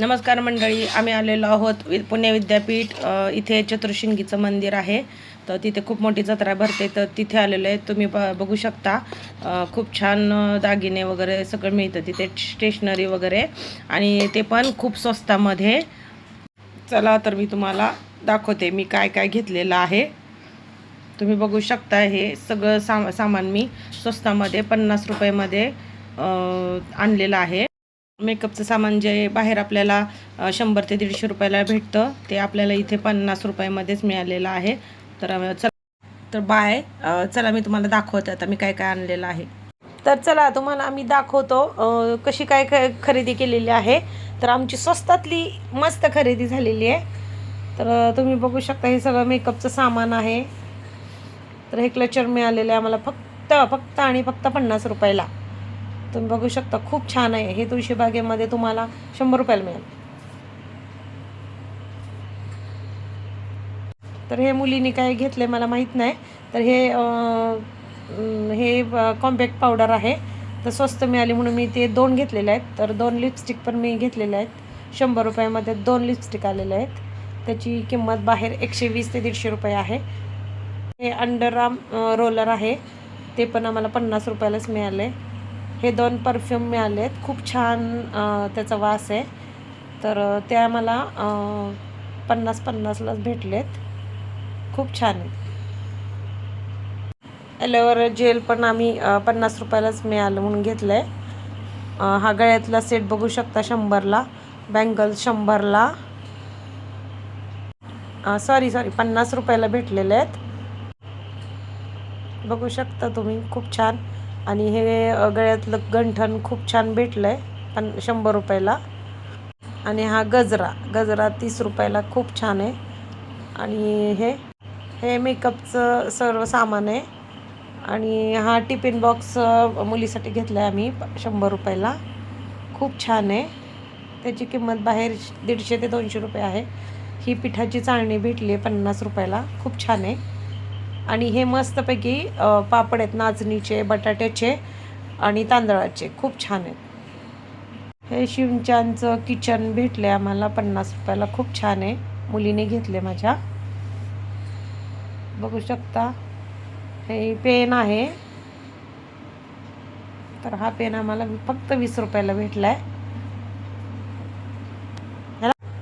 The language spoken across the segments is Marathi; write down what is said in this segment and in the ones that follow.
नमस्कार मंडळी आम्ही आलेलो आहोत वि- पुणे विद्यापीठ इथे चतुर्शिंगीचं मंदिर आहे. तर तिथे खूप मोठी जत्रा भरते. तर तिथे आलेलो आहे तुम्ही ब बघू शकता खूप छान दागिने वगैरे सगळं मिळतं. तिथे स्टेशनरी वगैरे. आणि ते पण खूप स्वस्तामध्ये. चला तर मी तुम्हाला दाखवते मी काय काय घेतलेलं आहे. तुम्ही बघू शकता हे सगळं साम सामान मी स्वस्तामध्ये पन्नास रुपयामध्ये आणलेलं आहे. मेकअपचं सामान जे बाहेर आपल्याला शंभर ते दीडशे रुपयाला भेटतं. ते आपल्याला इथे पन्नास रुपयामध्येच मिळालेलं आहे. तर चला. तर बाय. चला मी तुम्हाला दाखवते आता मी काय काय आणलेलं आहे. तर चला तुम्हाला आम्ही दाखवतो कशी काय काय खरेदी केलेली आहे. तर आमची स्वस्तातली मस्त खरेदी झालेली आहे. तर तुम्ही बघू शकता हे सगळं मेकअपचं सामान आहे. तर हे क्लचर मिळालेलं आहे आम्हाला फक्त फक्त आणि फक्त पन्नास रुपयाला. तुम्ही बघू शकता खूप छान आहे. हे तुळशीबागेमध्ये तुम्हाला शंभर रुपयाला मिळेल. तर हे मुलीने काय घेतले मला माहीत नाही. तर हे हे कॉम्पॅक्ट पावडर आहे. तर स्वस्त मिळाली म्हणून मी ते दोन घेतलेले आहेत. तर दोन लिपस्टिक पण मी घेतलेले आहेत. शंभर रुपयामध्ये दोन लिपस्टिक आलेले आहेत. त्याची किंमत बाहेर एकशे वीस ते दीडशे रुपये आहे. हे अंडर आर्म रोलर आहे. ते पण आम्हाला पन्नास रुपयालाच मिळाले. हे दोन परफ्यूम मिळाले आहेत खूप छान त्याचा वास आहे. तर ते आम्हाला पन्नास पन्नासलाच भेटलेत. खूप छान आहे. ॲलोवेरा जेल पण आम्ही पन्नास रुपयालाच मिळालं म्हणून घेतलं आहे हा गळ्यातला सेट बघू शकता शंभरला. बँगल शंभरला. सॉरी सॉरी पन्नास रुपयाला भेटलेले आहेत. बघू शकता तुम्ही खूप छान. आणि हे गळ्यातलं गंठण खूप छान भेटलं आहे पण शंभर रुपयाला. आणि हा गजरा गजरा तीस रुपयाला खूप छान आहे. आणि हे हे मेकअपचं सर्व सामान आहे. आणि हा टिफिन बॉक्स मुलीसाठी घेतला आहे आम्ही प- शंभर रुपयाला. खूप छान आहे. त्याची किंमत बाहेर दीडशे ते दोनशे रुपये आहे. ही पिठाची चाळणी भेटली आहे पन्नास रुपयाला. खूप छान आहे. आणि हे मस्तपैकी पापड आहेत नाचणीचे बटाट्याचे आणि तांदळाचे. खूप छान आहेत. हे शिवचांचं किचन भेटले आम्हाला पन्नास रुपयाला. खूप छान आहे. मुलीने घेतले माझ्या. बघू शकता. हे पेन आहे. तर हा पेन आम्हाला फक्त वीस रुपयाला भेटला आहे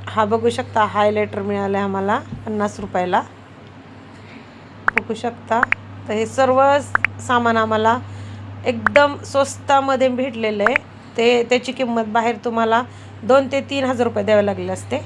हा बघू शकता हायलायटर मिळाला आहे आम्हाला पन्नास रुपयाला. बघू शकता. तर हे सर्व सामान आम्हाला एकदम स्वस्तामध्ये भेटलेलं आहे. ते त्याची किंमत बाहेर तुम्हाला दोन ते तीन हजार रुपये द्यावे लागले असते.